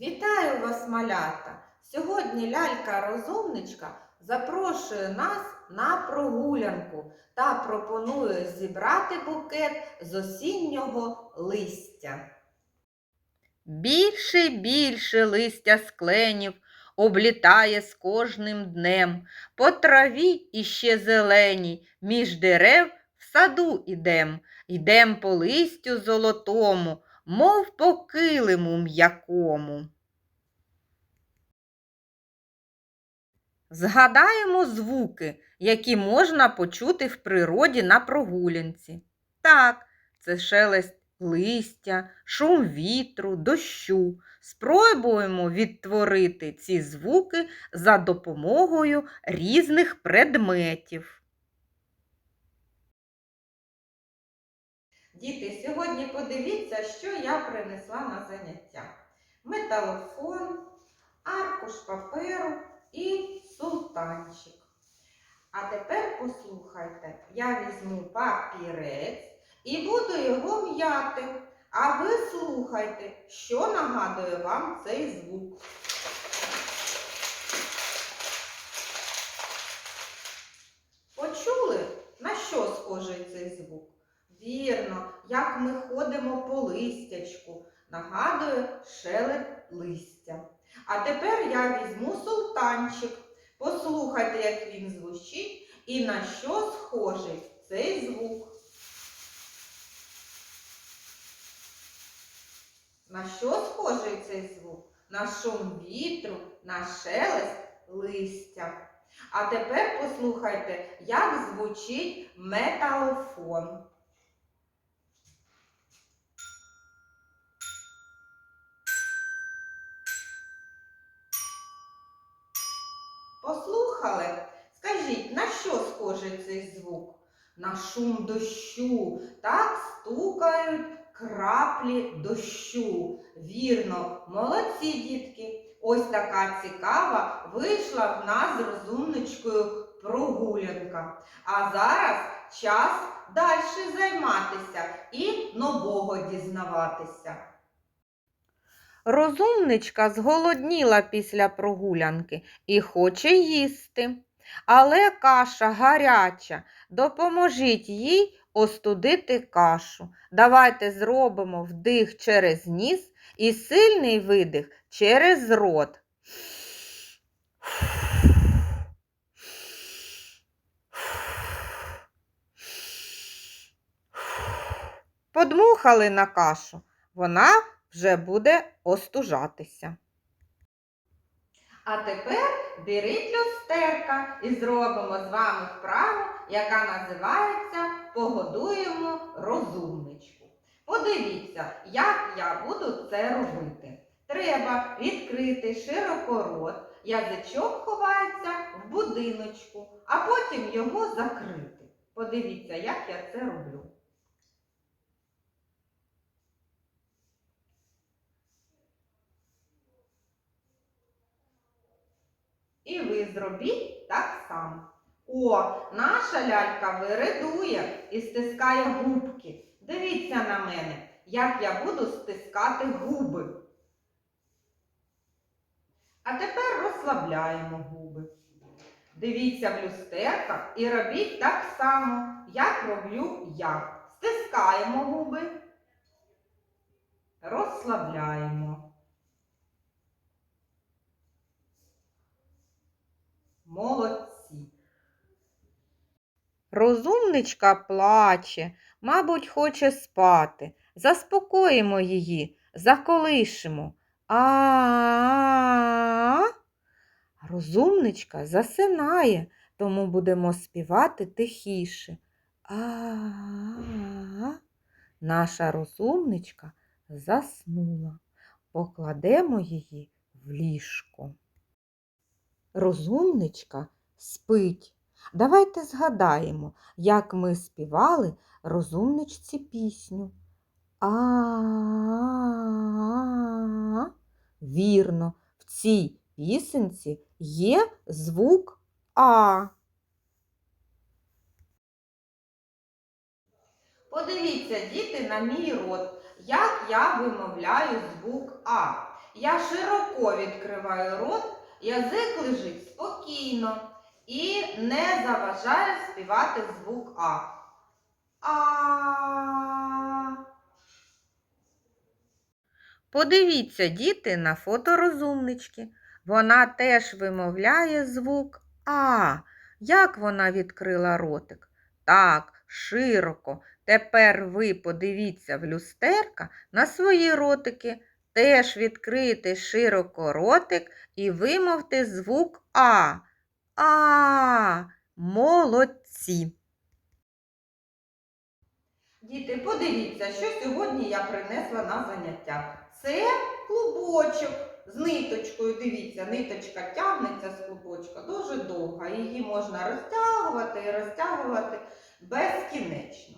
Вітаю вас, малята! Сьогодні лялька-розумничка запрошує нас на прогулянку та пропонує зібрати букет з осіннього листя. Більше більше листя з кленів облітає з кожним днем. По траві іще зеленій, між дерев в саду ідем. Йдем по листю золотому, мов по килиму м'якому. Згадаємо звуки, які можна почути в природі на прогулянці. Так, це шелест листя, шум вітру, дощу. Спробуємо відтворити ці звуки за допомогою різних предметів. Діти, сьогодні подивіться, що я принесла на заняття. Металофон, аркуш паперу і султанчик. А тепер послухайте, я візьму папірець і буду його м'яти. А ви слухайте, що нагадує вам цей звук. Почули, на що схожий цей звук? Вірно, як ми ходимо по листячку, нагадує шелест листя. А тепер я візьму султанчик. Послухайте, як він звучить і на що схожий цей звук. На що схожий цей звук? На шум вітру, на шелест листя. А тепер послухайте, як звучить металофон. Послухали? Скажіть, на що схожий цей звук? На шум дощу. Так стукають краплі дощу. Вірно, молодці дітки. Ось така цікава вийшла в нас з розумничкою прогулянка. А зараз час далі займатися і нового дізнаватися. Розумничка зголодніла після прогулянки і хоче їсти. Але каша гаряча. Допоможіть їй остудити кашу. Давайте зробимо вдих через ніс і сильний видих через рот. Подмухали на кашу. Вона вже буде остужатися. А тепер беріть люстерка і зробимо з вами вправу, яка називається Погодуємо розумничку. Подивіться, як я буду це робити. Треба відкрити широко рот, язичок ховається в будиночку, а потім його закрити. Подивіться, як я це роблю. І ви зробіть так само. О, наша лялька виридує і стискає губки. Дивіться на мене, як я буду стискати губи. А тепер розслабляємо губи. Дивіться в люстерка і робіть так само, як роблю я. Стискаємо губи, розслабляємо. Молодці. Розумничка плаче, мабуть, хоче спати. Заспокоїмо її, заколишимо. А. Розумничка засинає, тому будемо співати тихіше. А. Наша розумничка заснула. Покладемо її в ліжко. Розумничка спить. Давайте згадаємо, як ми співали розумничці пісню. А. Вірно, в цій пісенці є звук А. Подивіться, діти, на мій рот, як я вимовляю звук А. я широко відкриваю рот, язик лежить спокійно і не заважає співати звук А. А. Подивіться, діти, на фото розумнички. Вона теж вимовляє звук А. Як вона відкрила ротик? Так, широко. Тепер ви подивіться в люстерка на свої ротики. Теж відкрити широко ротик і вимовте звук А. А. Молодці. Діти, подивіться, що сьогодні я принесла на заняття. Це клубочок з ниточкою. Дивіться, ниточка тягнеться з клубочка дуже довга. Її можна розтягувати і розтягувати безкінечно.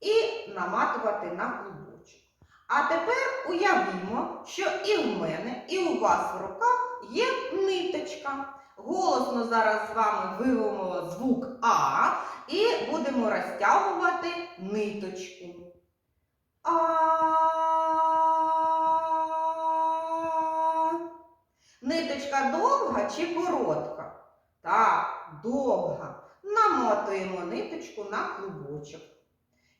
І наматувати на клубочок. А тепер уявімо, що і в мене, і у вас в руках є ниточка. Голосно зараз з вами вивомимо звук А і будемо розтягувати ниточку. А. Ниточка довга чи коротка? Так, довга. Намотуємо ниточку на клубочок.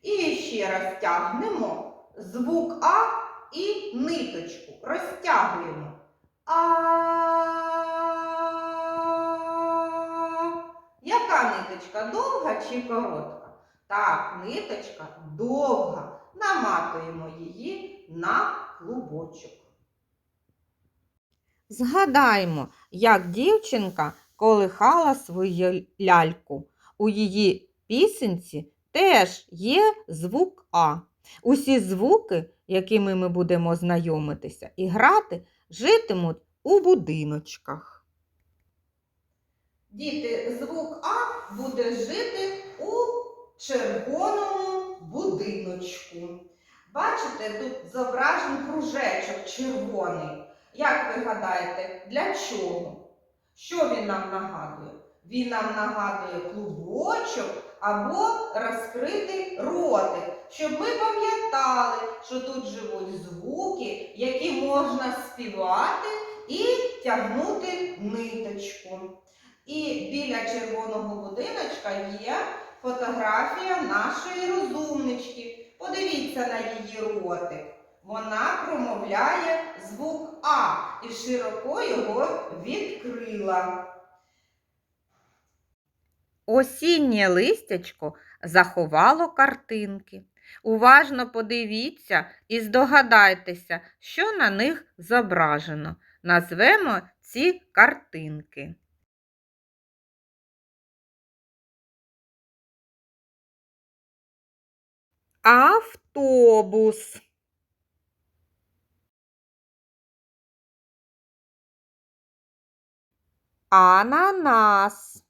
І ще раз тягнемо звук А і ниточку. Розтягуємо. А. Яка ниточка довга чи коротка? Так, ниточка довга. Наматуємо її на клубочок. Згадаймо, як дівчинка колихала свою ляльку. У її пісенці теж є звук А. Усі звуки, якими ми будемо знайомитися і грати, житимуть у будиночках. Діти, звук А буде жити у червоному будиночку. Бачите, тут зображений кружечок червоний. Як ви гадаєте, для чого? Що він нам нагадує? Він нам нагадує клубочок або розкритий ротик, щоб ми пам'ятали, що тут живуть звуки, які можна співати і тягнути ниточку. І біля червоного будиночка є фотографія нашої розумнички. Подивіться на її ротик. Вона промовляє звук А і широко його відкрила. Осіннє листячко заховало картинки. Уважно подивіться і здогадайтеся, що на них зображено. Назвемо ці картинки. Автобус. Ананас.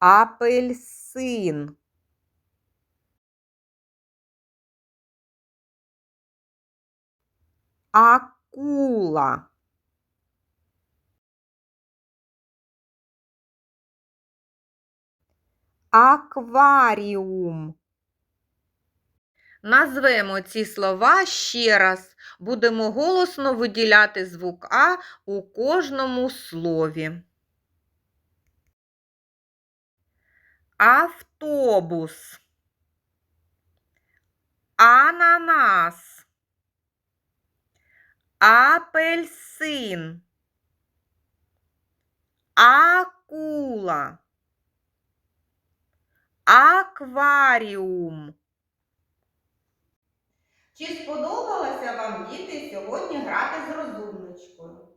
Апельсин. Акула. Акваріум. Назвемо ці слова ще раз. Будемо голосно виділяти звук А у кожному слові. Автобус. Ананас. Апельсин. Акула. Акваріум. Чи сподобалося вам, діти, сьогодні грати з розумничкою?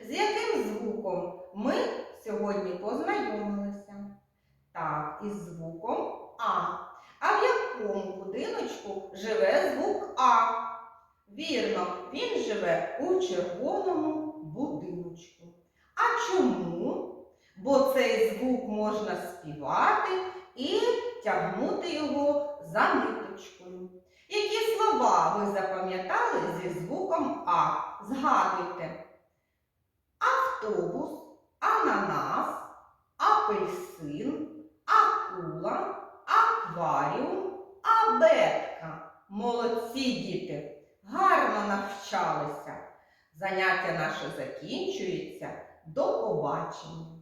З яким звуком ми сьогодні познайомилися? Так, із звуком А. А в якому будиночку живе звук А? Вірно, він живе у червоному будиночку. А чому? Бо цей звук можна співати і тягнути його за ниточкою. Які слова ви запам'ятали зі звуком А? Згадуйте. Автобус, ананас, апельсин, акула, акваріум, абетка. Молодці діти, гарно навчалися. Заняття наше закінчується. До побачення.